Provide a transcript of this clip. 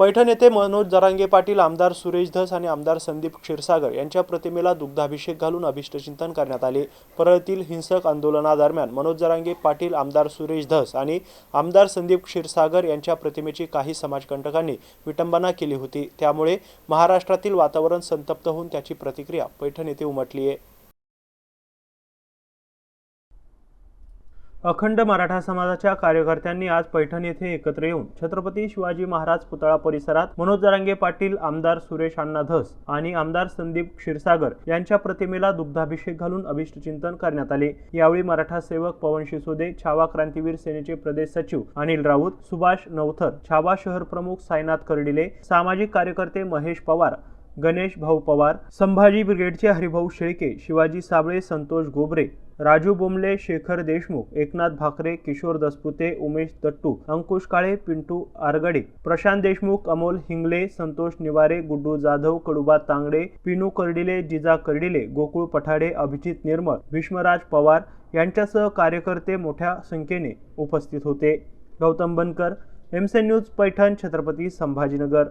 पैठण येथे मनोज जरांगे पाटील आमदार सुरेश धस आणि आमदार संदीप क्षीरसागर यांच्या प्रतिमेला दुग्धाभिषेक घालून अभिष्टचिंतन करण्यात आले. परळतील हिंसक आंदोलनादरम्यान मनोज जरांगे पाटील आमदार सुरेश धस आणि आमदार संदीप क्षीरसागर यांच्या प्रतिमेची काही समाजकंटकांनी विटंबना केली होती. त्यामुळे महाराष्ट्रातील वातावरण संतप्त होऊन त्याची प्रतिक्रिया पैठण येथे उमटली आहे अखंड मराठा समाजाच्या कार्यकर्त्यांनी आज पैठण येथे एकत्र येऊन छत्रपती शिवाजी महाराज पुतळा परिसरात मनोज जरांगे पाटील आमदार सुरेश अण्णा धस आणि आमदार संदीप क्षीरसागर यांच्या प्रतिमेला दुग्धाभिषेक घालून अभिष्टचिंतन करण्यात आले. यावेळी मराठा सेवक पवन शिसोदे छावा क्रांतीवीर सेनेचे प्रदेश सचिव अनिल राऊत सुभाष नवथर छावा शहर प्रमुख साईनाथ कर्डिले सामाजिक कार्यकर्ते महेश पवार गणेश भाऊ पवार संभाजी ब्रिगेडचे हरिभाऊ शेळके शिवाजी साबळे संतोष गोबरे राजू बोंबले शेखर देशमुख एकनाथ भाकरे किशोर दसपुते उमेश दट्टू अंकुश काळे पिंटू आरगडे प्रशांत देशमुख अमोल हिंगले संतोष निवारे गुड्डू जाधव कडुबा तांगडे पिनू कर्डिले जिजा कर्डिले गोकुळ पठाडे अभिजित निर्मळ भीष्मराज पवार यांच्यासह कार्यकर्ते मोठ्या संख्येने उपस्थित होते. गौतम बनकर एमसेन न्यूज पैठण छत्रपती संभाजीनगर.